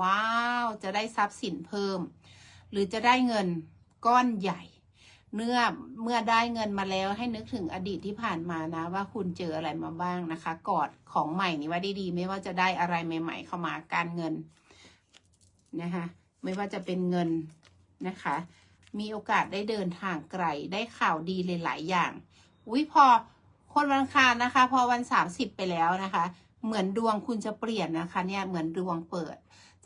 ว้าว จะได้ทรัพย์สินเพิ่ม หรือจะได้เงินก้อนใหญ่เมื่อเมื่อได้เงินมาแล้วให้นึกถึงอดีตที่ผ่านมานะ ว่าคุณเจออะไรมาบ้างนะคะ กอดของใหม่นี่ว่าดีๆ ไม่ว่าจะได้อะไรใหม่ ๆ เข้ามาการเงินนะคะไม่ว่าจะเป็นเงินนะคะ มีโอกาสได้เดินทางไกลได้ข่าวดีหลายๆอย่างอุ้ยพอคนวันคารนะคะ พอวันสามสิบไปแล้วนะคะ เหมือนดวงคุณจะเปลี่ยนนะคะ เนี่ยเหมือนดวงเปิด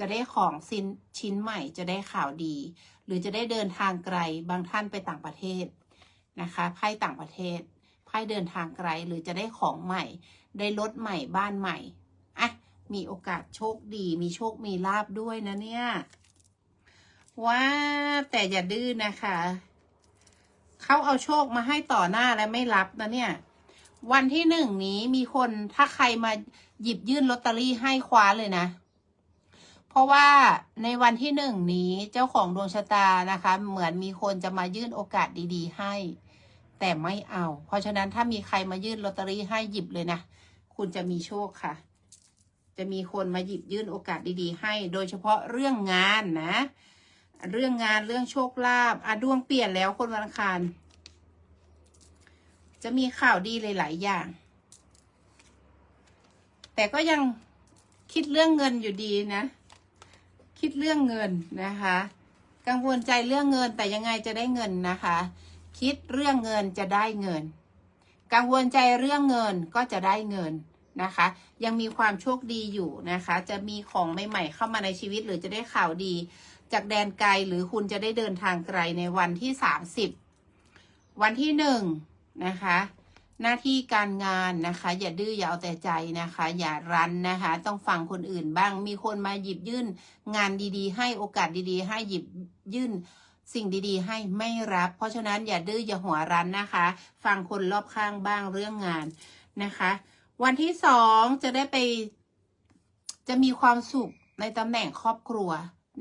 จะได้ของสินชิ้นใหม่จะได้ข่าวดี หรือจะได้เดินทางไกลบางท่านไปต่างประเทศนะคะไพ่ต่างประเทศไพ่เดินทางไกลหรือจะได้ของใหม่ ได้รถใหม่บ้านใหม่อะมีโอกาสโชคดี มีโชคมีลาบด้วยนะเนี่ยว้าแต่อย่าดื้อนะคะเขาเอาโชคมาให้ต่อหน้าและไม่รับนะเนี่ย วันที่หนึ่งนี้มีคนถ้าใครมาหยิบยื่นลอตเตอรี่ให้คว้าเลยนะ เพราะว่าในวันที่หนึ่งนี้เจ้าของดวงชะตานะคะ เหมือนมีคนจะมายื่นโอกาสดีๆ ให้ แต่ไม่เอา เพราะฉะนั้นถ้ามีใครมายื่นลอตเตอรี่ให้หยิบเลยนะ คุณจะมีโชคค่ะ จะมีคนมาหยิบยื่นโอกาสดีๆ ให้ โดยเฉพาะเรื่องงานนะ เรื่องงานเรื่องโชคลาภอะดวงเปลี่ยนแล้วคนวันอังคารจะมีข่าวดีหลายๆอย่าง แต่ก็ยังคิดเรื่องเงินอยู่ดีนะ คิดเรื่องเงินนะคะ กังวลใจเรื่องเงินแต่ยังไงจะได้เงินนะคะ คิดเรื่องเงินจะได้เงิน กังวลใจเรื่องเงินก็จะได้เงินนะคะ ยังมีความโชคดีอยู่นะคะ จะมีของใหม่ๆเข้ามาในชีวิตหรือจะได้ข่าวดี จากแดนไกลหรือคุณจะได้เดินทางไกลในวันที่สามสิบวันที่หนึ่งนะคะ หน้าที่การงานนะคะ อย่าดื้ออย่าเอาแต่ใจนะคะ อย่ารั้นนะคะ ต้องฟังคนอื่นบ้าง มีคนมาหยิบยื่น งานดีๆ ให้โอกาสดีๆ ให้หยิบยื่นสิ่งดีๆ ให้ไม่รับ เพราะฉะนั้นอย่าดื้ออย่าหัวรั้นนะคะ ฟังคนรอบข้างบ้างเรื่องงานนะคะ วันที่สองจะได้ไป จะมีความสุขในตำแหน่งครอบครัว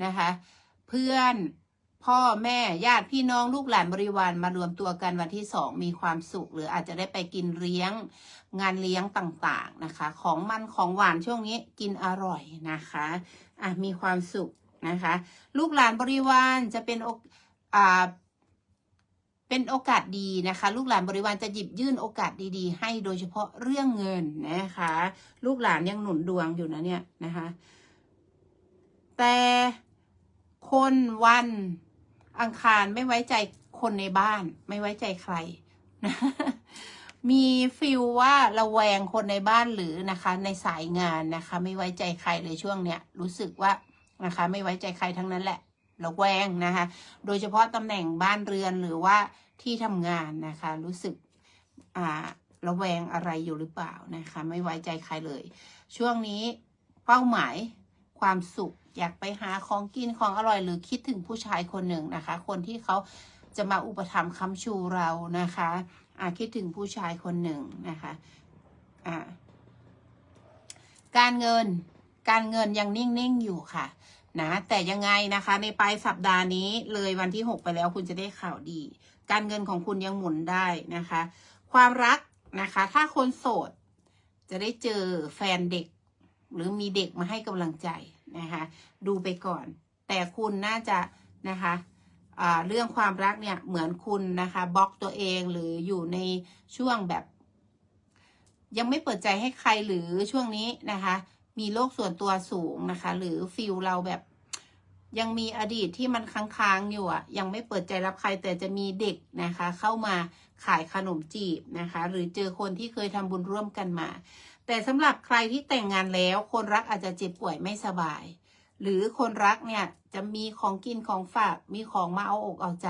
นะคะ เพื่อน พ่อแม่ญาติพี่น้องลูกหลานบริวารมารวมตัวกันวันที่สองมีความสุข หรืออาจจะได้ไปกินเลี้ยงงานเลี้ยงต่างๆนะคะ ของมันของหวานช่วงนี้กินอร่อยนะคะอะมีความสุขนะคะ ลูกหลานบริวารจะเป็นโอกอ่าเป็นโอกาสดีนะคะ ลูกหลานบริวารจะหยิบยื่นโอกาสดีๆ ให้โดยเฉพาะเรื่องเงินนะคะ ลูกหลานยังหนุนดวงอยู่นะเนี่ยนะคะ แต่คนวัน อังคารไม่ไว้ใจคนในบ้าน ไม่ไว้ใจใครนะมีฟิลว่าระแวงคนในบ้านหรือนะคะ ในสายงานนะคะ ไม่ไว้ใจใครเลยช่วงเนี้ยรู้สึกว่านะคะ ไม่ไว้ใจใครทั้งนั้นแหละระแวงนะคะ โดยเฉพาะตำแหน่งบ้านเรือนหรือว่าที่ทำงานนะคะ รู้สึกอ่าระแวงอะไรอยู่หรือเปล่านะคะ ไม่ไว้ใจใครเลย ช่วงนี้เป้าหมาย ความสุข อยากไปหาของกินของอร่อย หรือคิดถึงผู้ชายคนหนึ่งนะคะ คนที่เขาจะมาอุปถัมภ์ค้ำชูเรานะคะอ่าคิดถึงผู้ชายคนหนึ่งนะคะอ่าการเงินการเงินยังนิ่ง ๆ อยู่ค่ะนะแต่ยังไงนะคะในปลายสัปดาห์นี้เลยวันที่หกไปแล้วคุณจะได้ข่าวดี การเงินของคุณยังหมุนได้นะคะ ความรักนะคะ ถ้าคนโสด จะได้เจอแฟนเด็ก หรือมีเด็กมาให้กำลังใจนะคะดูไปก่อน แต่คุณน่าจะนะคะเรื่องความรักเนี่ยเหมือนคุณนะคะบล็อกตัวเองหรืออยู่ในช่วงแบบ ยังไม่เปิดใจให้ใครหรือช่วงนี้นะคะ มีโลกส่วนตัวสูงนะคะ หรือฟิลเราแบบ ยังมีอดีตที่มันค้างๆอยู่อะ ยังไม่เปิดใจรับใครแต่จะมีเด็กนะคะ เข้ามาขายขนมจีบนะคะ หรือเจอคนที่เคยทำบุญร่วมกันมา แต่สำหรับใครที่แต่งงานแล้ว คนรักอาจจะเจ็บป่วยไม่สบาย หรือคนรักเนี่ยจะมีของกินของฝากมีของมาเอาอกเอาใจ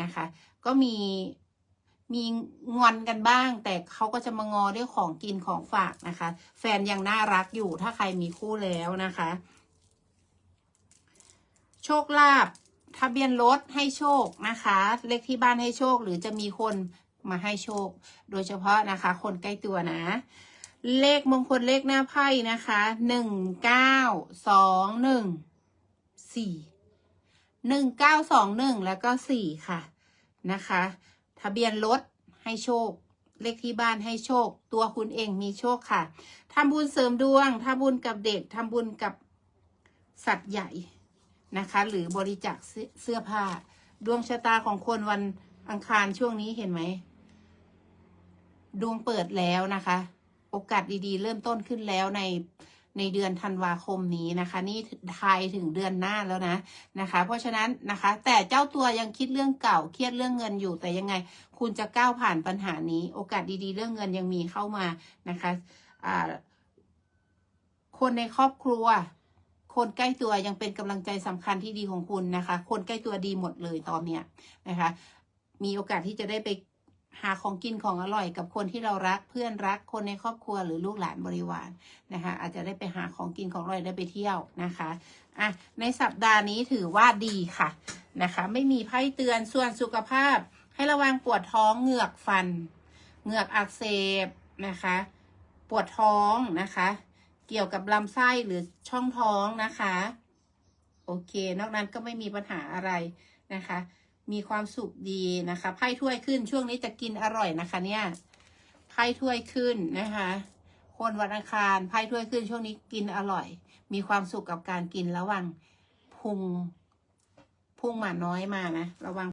นะคะ ก็มีมีงอนกันบ้าง แต่เขาก็จะมางอด้วยของกินของฝากนะคะ แฟนยังน่ารักอยู่ถ้าใครมีคู่แล้วนะคะ โชคลาภทะเบียนรถให้โชคนะคะ เลขที่บ้านให้โชคหรือจะมีคนมาให้โชค โดยเฉพาะนะคะ คนใกล้ตัวนะ เลขมงคลเลขหน้าไพ่นะคะหนึ่งเก้าสองหนึ่งสี่หนึ่งเก้าสองหนึ่งแล้วก็สี่ค่ะนะคะ ทะเบียนรถให้โชค เลขที่บ้านให้โชค ตัวคุณเองมีโชคค่ะทำบุญเสริมดวงทำบุญกับเด็กทำบุญกับสัตว์ใหญ่ นะคะ หรือบริจาคเสื้อผ้า ดวงชะตาของคนวันอังคารช่วงนี้เห็นไหม ดวงเปิดแล้วนะคะ โอกาสดีๆ เริ่มต้นขึ้นแล้วในในเดือนธันวาคมนี้นะคะ นี่ไทยถึงเดือนหน้าแล้วนะนะคะ เพราะฉะนั้นนะคะ แต่เจ้าตัวยังคิดเรื่องเก่าเครียดเรื่องเงินอยู่แต่ยังไง คุณจะก้าวผ่านปัญหานี้ โอกาสดีๆ เรื่องเงินยังมีเข้ามานะคะคนในครอบครัว คนใกล้ตัวยังเป็นกำลังใจสำคัญที่ดีของคุณนะคะ คนใกล้ตัวดีหมดเลยตอนเนี้ยนะคะ มีโอกาสที่จะได้ไปหาของกินของอร่อยกับคนที่เรารักเพื่อนรักคนในครอบครัวหรือลูกหลานบริวารนะคะ อาจจะได้ไปหาของกินของอร่อยได้ไปเที่ยวนะคะอะในสัปดาห์นี้ถือว่าดีค่ะนะคะ ไม่มีไพ่เตือนส่วนสุขภาพ ให้ระวังปวดท้องเหงือกฟัน เหงือกอักเสบนะคะ ปวดท้องนะคะ เกี่ยวกับลำไส้หรือช่องท้องนะคะ โอเค นอกนั้นก็ไม่มีปัญหาอะไรนะคะ มีความสุขดีนะคะไพ่ถ้วยขึ้นช่วงนี้จะกินอร่อยนะคะ เนี่ยไพ่ถ้วยขึ้นนะคะ คนวันอังคารไพ่ถ้วยขึ้นช่วงนี้กินอร่อย มีความสุขกับการกินระวังพุงพุงหมาน้อยมานะระวัง